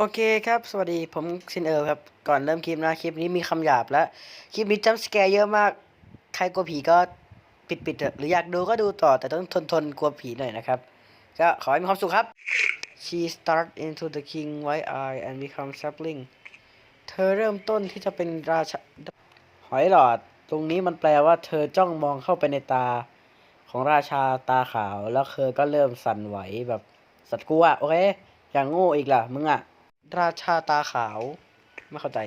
โอเคครับ สวัสดีผมซินเอิร์ครับ ก่อนเริ่มคลิปนะ คลิปนี้มีคำหยาบและ คลิปนี้จัมสแกร์เยอะมาก ใครกลัวผีก็ปิดปิดเถอะหรืออยากดูก็ดูต่อแต่ต้องทนทนกลัวผีหน่อยนะครับ ก็ขอให้มีความสุขครับ She start into the king white eye and become sapling เธอเริ่มต้นที่จะเป็นราชาหอยหลอด ตรงนี้มันแปลว่าเธอจ้องมองเข้าไปในตาของราชาตาขาว แล้วเธอก็เริ่มสั่นไหวแบบสัตว์กลัวโอเค อย่างโง่อีกล่ะมึงอะ ราชาตาขาว ไม่เข้าใจ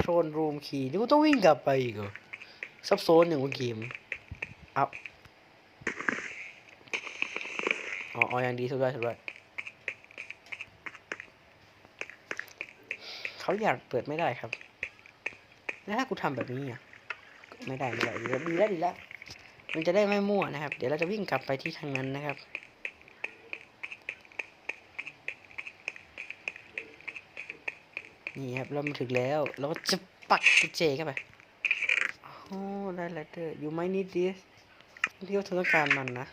โชนรูมคีนี่กูต้องวิ่งกลับไปอีกเหรอซับโซ้อนอย่างเมื่อกี้มงเอาอ๋ออ๋อยังดีสุดด้วยสุดด้วยเขาอยากเปิดไม่ได้ครับ แล้วถ้ากูทำแบบนี้อะไม่ได้ไม่ได้ดีแล้วดีแล้วดีแล้วมันจะได้ไม่มั่วนะครับ เดี๋ยวเราจะวิ่งกลับไปที่ทางนั้นนะครับ นี่ครับเรามาถึงแล้วเราก็จะปักกระเจเข้าไปโอ้ได้แล้วเด้อ you might need this ที่ว่าเธอต้องการมันนะ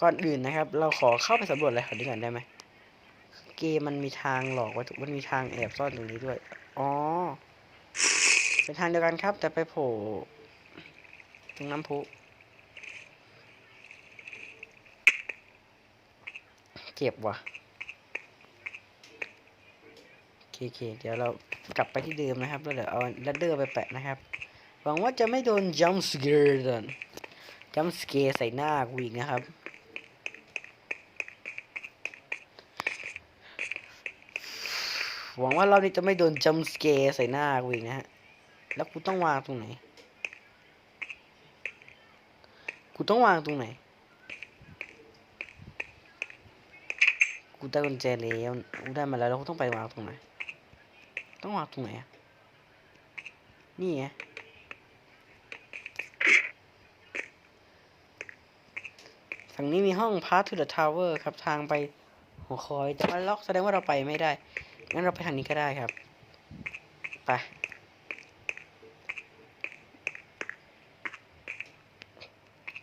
ก่อนอื่นนะครับ เราขอเข้าไปสำรวจอะไรก่อดีก่อนได้ไหมเกมมันมีทางหลอกไว้ถูกมันมีทางแอบซ่อนตรงนี้ด้วย อ๋อ เป็นทางเดียวกันครับ แต่ไปโผล่ตรงน้ำพุเจ็บว่ะ เคเคเดี๋ยวเรากลับไปที่เดิมนะครับแล้วเดี๋ยวเอาลัดเดอร์ไปแปะนะครับ หวังว่าจะไม่โดนจัมป์สเกอร์ดันจัมป์สเกร์ใส่หน้ากูอีกนะครับ หวังว่าเรานี้จะไม่โดนจัมป์สเกร์ใส่หน้ากูอีกนะฮะ แล้วกูต้องวางตรงไหน กูต้องวางตรงไหน กูได้กุญแจแล้วกูได้มาแล้วแล้วกูต้องไปวางตรงไหน ต้องวางตรงไหนอะนี่ไงฝั่งนี้มีห้อง Path to the Tower ครับทางไปหอคอยแต่ว่าล็อกแสดงว่าเราไปไม่ได้ งั้นเราไปทางนี้ก็ได้ครับ ไป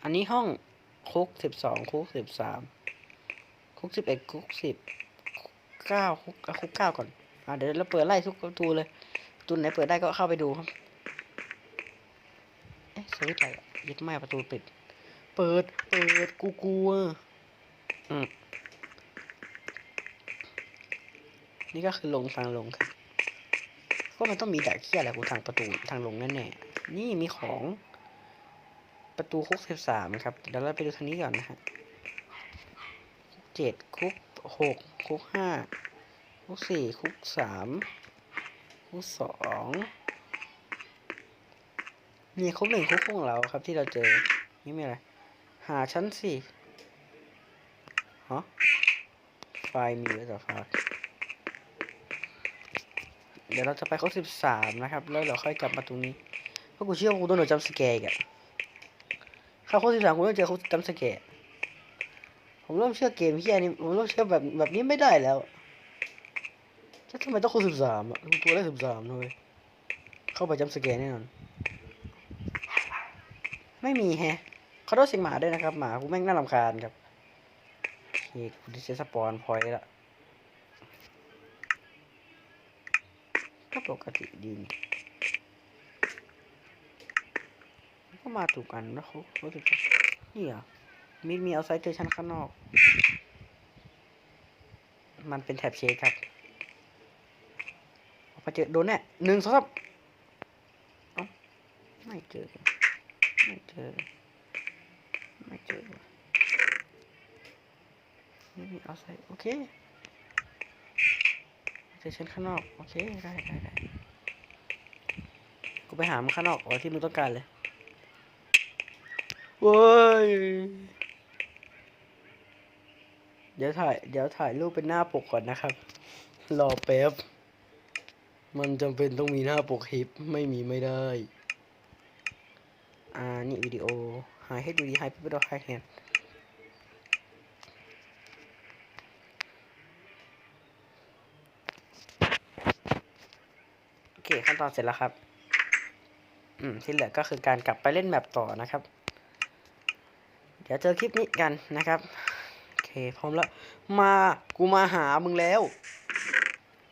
อันนี้ห้องคุกสิบสองคุกสิบสามคุกสิบเอ็ดคุกสิบเก้าคุกคุกเก้าก่อน อ่าเดี๋ยวเราเปิดไล่ทุกประตูเลยประตูไหนเปิดได้ก็เข้าไปดูครับเอ๊ะสวิตช์อะไรยึดไม่ประตูปิด เปิดเปิดกูกลัวอืมนี่ก็คือลงทางลงครับก็มันต้องมีดักเขี้ยอะไรกูทางประตูทางลงแน่ๆนี่มีของประตูคุกสิบสามครับเดี๋ยวเราไปดูทางนี้ก่อนนะฮะเจ็ดคุกหกคุกห้า คุกสี่คุกสามคุกสองมีคุกหนึ่งคุกของเราครับที่เราเจอ นี่มีอะไร หาชั้นสี่ฮะไฟมีไว้แต่ไฟล์เดี๋ยวเราจะไปคุกสิบสามนะครับ แล้วเราค่อยกลับมาตรงนี้ เพราะกูเชื่อว่ากูต้องโดนจัมป์สแกร์อีกอะข้าค้ดที่สามผมต้องเจอค้ดจัมป์สแกร์ผมเริ่มเชื่อเกมเฮียนี่ผมเริ่มเชื่อแบบแบบนี้ไม่ได้แล้ว แล้วทำไมต้องค้ดสิบสามอะตัวได้สิบสามเลยเข้าไปจัมสแกร์แน่นอน ไม่มีแฮะเขาต้องเสียงหมาด้วยนะครับ หมากูแม่งน่ารำคาญครับโอเคกูดิเซสปอนพอยต์ละก็ปกติดีนี่ก็มาถูกกันแล้วเขาเขาถูกกันนี่เหรอมีมีเอาไซต์เจอชั้นข้างนอก มันเป็นแท็บเชคครับ พอเจอโดนแน่หนึ่งสองสามไม่เจอ ไม่เจอ ไม่เจอไม่เอาไซต์โอเคเจอชั้นข้างนอก โอเค ได้ได้ได้กูไปหามันข้างนอกเอที่มึงต้องการเลยเว้ยเดี๋ยวถ่าย เดี๋ยวถ่ายรูปเป็นหน้าปกก่อนนะครับ รอแป๊บ มันจำเป็นต้องมีหน้าปกคลิปไม่มีไม่ได้ อ่า นี่วิดีโอ หายให้ดูดีหายไปดอไฮแฮนโอเค ขั้นตอนเสร็จแล้วครับ อืม ที่เหลือก็คือการกลับไปเล่นแมปต่อนะครับ เดี๋ยวเจอคลิปนี้กันนะครับ โอเคเคพร้อมแล้ว มา กูมาหามึงแล้ว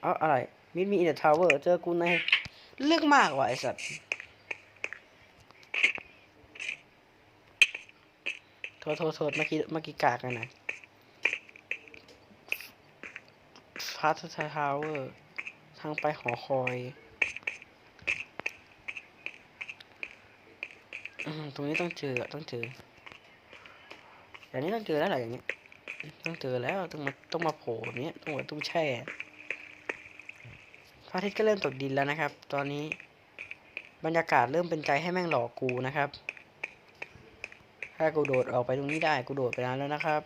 เอ้าอะไร มิดมีอินเดอะทาวเวอร์เจอกูในเรื่องมากว่ะไอสัตว์โทษโทษโทษเมื่อกี้เมื่อกี้กากกันนะพาร์ททาวเวอร์ทางไปหอคอยตรงนี้ต้องเจอต้องเจออย่างนี้ต้องเจอแล้วหละอย่างนี้ ต้องเจอแล้วต้องมาต้องมาโผล่แบบนี้ต้องมาต้องแช่ พระอาทิตย์ก็เริ่มตกดินแล้วนะครับ ตอนนี้บรรยากาศเริ่มเป็นใจให้แม่งหลอกกูนะครับ ถ้ากูโดดออกไปตรงนี้ได้กูโดดไปนานแล้วนะครับ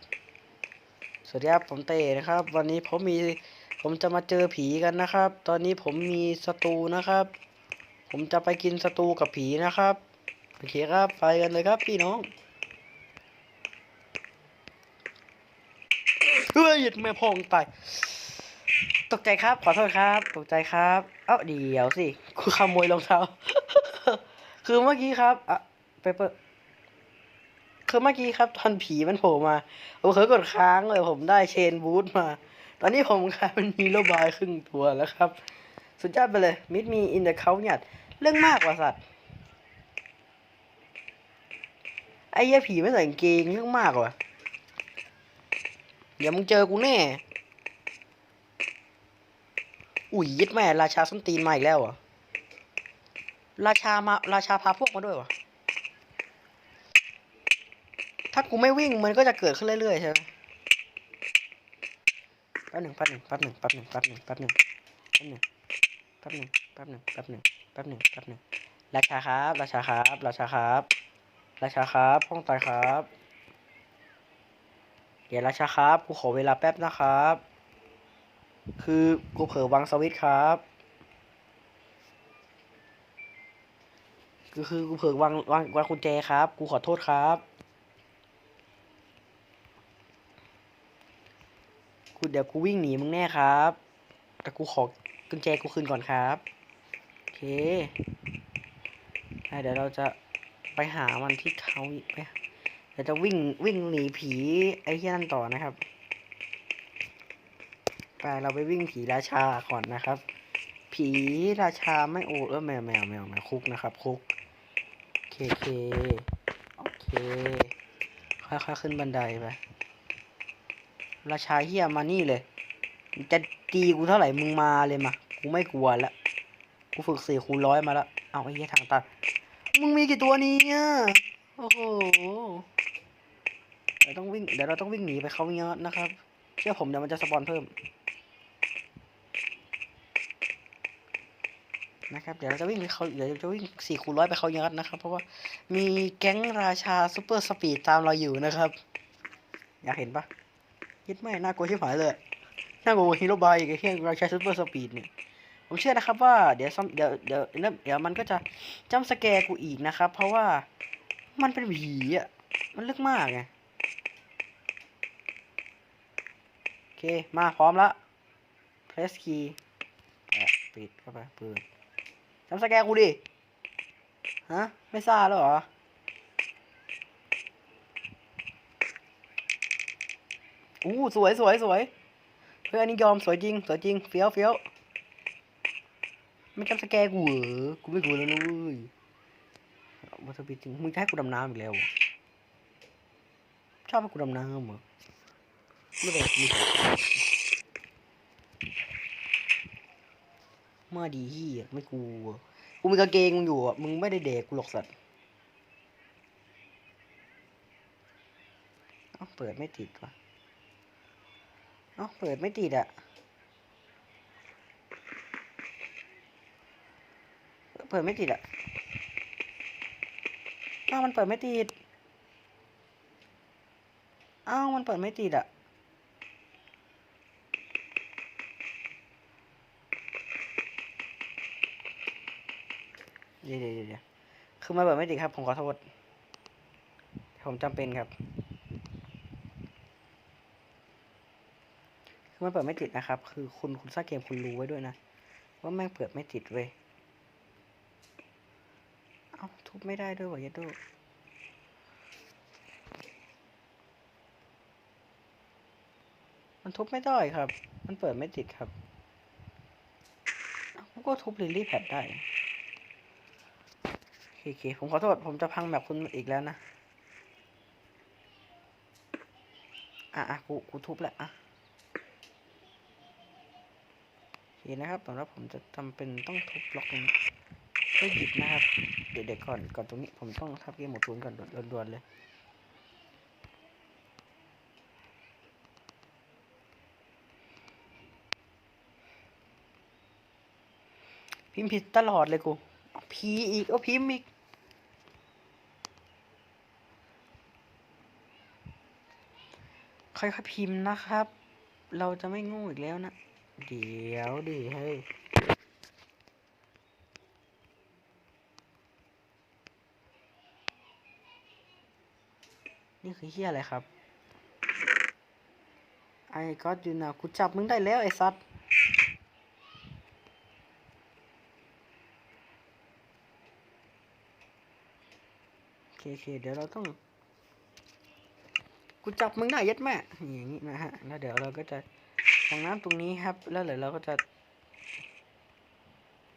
สวัสดีครับผมเต้นะครับ วันนี้ผมมีผมจะมาเจอผีกันนะครับ ตอนนี้ผมมีศัตรูนะครับ ผมจะไปกินศัตรูกับผีนะครับโอเคครับไปกันเลยครับพี่น้องเฮ้ยแม่พองตาย ตกใจครับ ขอโทษครับ ตกใจครับ เอ้าเดี๋ยวสิกูขโมยรองเท้า คือเมื่อกี้ครับอะเปเปอร์คือเมื่อกี้ครับ ตอนผีมันโผล่มาผมเคยกดค้างเลยผมได้เชนบูทมา ตอนนี้ผมกลายเป็นฮีโร่บายครึ่งตัวแล้วครับ สุดยอดไปเลยมิดมีอินเดอะเขาเนี่ยเรื่องมากกว่าสัตว์ไอ้เหี้ยผีไม่ใส่กางเกงเรื่องมากว่ะเดี๋ยวมึงเจอกูแน่ อุ้ยยึดแม่ราชาส้นตีนมาอีกแล้วเหรอะราชามาราชาพาพวกมาด้วยวะถ้ากูไม่วิ่งมันก็จะเกิดขึ้นเรื่อยๆใช่ไหมแป๊บหนึ่งแป๊บหนึ่งแป๊บหนึ่งแป๊บหนึ่งแป๊บหนึ่งแป๊บหนึ่งแป๊บหนึ่งแป๊บหนึ่งแป๊บหนึ่งแป๊บหนึ่งแป๊บหนึ่งแป๊บหนึ่งราชาครับ ราชาครับ ราชาครับ ราชาครับห้องตายครับ เดี๋ยวราชาครับกูขอเวลาแป๊บนะครับ คือกูเผลอวางสวิตครับคือคือกูเผลอวางวางวางกุญแจครับ กูขอโทษครับ กูเดี๋ยวกูวิ่งหนีมึงแน่ครับ แต่กูขอกุญแจกูคืนก่อนครับโอเคอ่เดี๋ยวเราจะไปหามันที่เขาไปเดี๋ยวจะวิ่งวิ่งหนีผีไอ้ที่นั่นต่อนะครับ ไปเราไปวิ่งผีราชาก่อนนะครับ ผีราชาไม่โอ้เออแมวแมวแมวแมวคุกนะครับคุกเคเคโอเคค่อยๆขึ้นบันไดไปราชาเฮียมานี่เลย จะตีกูเท่าไหร่มึงมาเลยมากูไม่กลัวละกูฝึกสี่คูร้อยมาแล้วเอาไอ้เหี้ยทางตัดมึงมีกี่ตัวนี้เนี่ยโอ้โหเดี๋ยวต้องวิ่งเดี๋ยวเราต้องวิ่งหนีไปเขาเยอะนะครับ เชื่อผมเดี๋ยวมันจะสปอนเพิ่ม นะครับเดี๋ยวเราจะวิ่งไปเขาเดี๋ยวจะวิ่งสี่คูร้อยไปเขาเยอะนะครับ เพราะว่ามีแก๊งราชาซูเปอร์สปีดตามเราอยู่นะครับ อยากเห็นปะคิดไม่น่ากลัวชิบหายเลยน่ากลัวฮีโร่บายอีกไอ้เหี้ยเราช้ซูเปอร์สปีดเนี่ยผมเชื่อนะครับว่าเดี๋ยวซัมเดี๋ยวเดี๋ยวเดี๋ยวเดี๋ยวมันก็จะจำสแกร์กูอีกนะครับ เพราะว่ามันเป็นผีอะมันลึกมากไงโอเคมาพร้อมละ press key แปะปิดเข้าไปปิด จำสแกกูดิ ฮะ ไม่ซาแล้วเหรอ อู้สวยสวยสวยเพื่อนอันนี้ยอมสวยจริง สวยจริง เฟี้ยวเฟี้ยวไม่จำสแกกูเหรอ กูไม่กลัวแล้วนะเว้ยวัตถุบิจริง มึงจะให้กูดำน้ำอีกแล้ว ชอบให้กูดำน้ำเหรอไม่เป็นไร มาดีที่ไม่กลัวกูมีกางเกงมึงอยู่อะมึงไม่ได้เด็กกูหรอกสัตว์เอ้าเปิดไม่ติดวะเอ้าเปิดไม่ติดอะเปิดไม่ติดอะเอ้ามันเปิดไม่ติดเอ้ามันเปิดไม่ติดอะ เดี๋ยวเดี๋ยวเดี๋ยวคือมันเปิดไม่ติดครับ ผมขอโทษ ผมจำเป็นครับ คือมันเปิดไม่ติดนะครับ คือคุณคุณสร้างเกมคุณรู้ไว้ด้วยนะ ว่าแม่งเปิดไม่ติดเว้ย เอ้าทุบไม่ได้ด้วยวะยัดดูมันทุบไม่ได้ครับ มันเปิดไม่ติดครับ ก็ทุบลิลลี่แพดได้ โอเคเคผมขอโทษ ผมจะพังแบบคุณอีกแล้วนะ อะอะกู กูทุบแหละอะโอเคนะครับตอนนี้ผมจะจำเป็นต้องทุบล็อกนี้เพื่อหยิบนะครับ เดี๋ยวเดี๋ยวก่อน ก่อนตรงนี้ ผมต้องทับเกมหมดทุนก่อนด่วนๆเลยพิมพ์ผิดตลอดเลยกู พีอีกโอ้พิมพ์อีก ค่อยๆพิมพ์นะครับ เราจะไม่โงูอีกแล้วนะ เดี๋ยวดิเฮ้ยนี่คือเฮียอะไรครับ ไอ้ก็อยู่นะกูจับมึงได้แล้วไอ้สัตว์โอเคโอเคเดี๋ยวเราต้อง กูจับมึงได้ยัดแม่อย่างนี้นะฮะแล้วเดี๋ยวเราก็จะทางน้ำตรงนี้ครับ แล้วเดี๋ยวเราก็จะ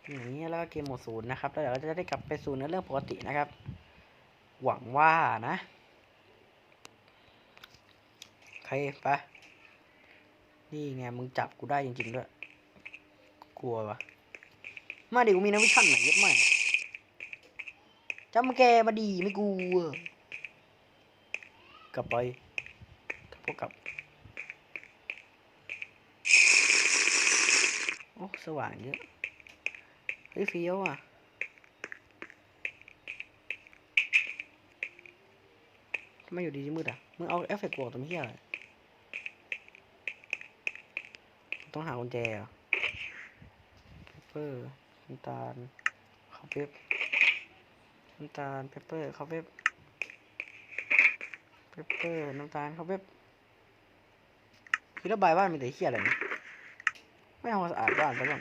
อย่างนี้แล้วก็เกมหมดศูนย์นะครับ แล้วเดี๋ยวเราจะได้กลับไปสู่เนื้อเรื่องปกตินะครับ หวังว่านะใครปะนี่ไงมึงจับกูได้จริงๆด้วยกลัววะมาดิกูมีนักวิชั่นไหนเยอะมากจำแกมาดีไม่กลัวกลับไป กับกับ โอ้ สว่างเยอะ เฮ้ยเฟี้ยวอะทำไมอยู่ดีมืดอะ มึงเอาเอฟเฟกต์กวกตัวเหี้ยอะไรต้องหากุญแจเหรอเปเปอร์น้ำตาลข้าวเป๊ปน้ำตาลเปเปอร์ข้าวเป๊ปเปเปอร์น้ำตาลข้าวเป๊ป คือระบายบ้านมีแต่เขี้ยอะไรเนี่ยไม่เอามสะอาดบ้านซะบ้าง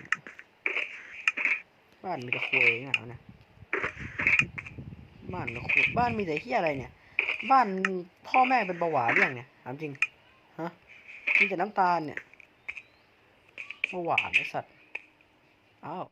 บ้านมีแต่ควยเหงาเนี่ยบ้านมีแต่คุยบ้านมีแต่เขี้ยอะไรเนี่ย บ้านพ่อแม่เป็นเบาหวานเรือยังเนี่ยถามจริงฮะมีแต่น้ำตาลเนี่ยเบาหวานไอสัตว์อ้าว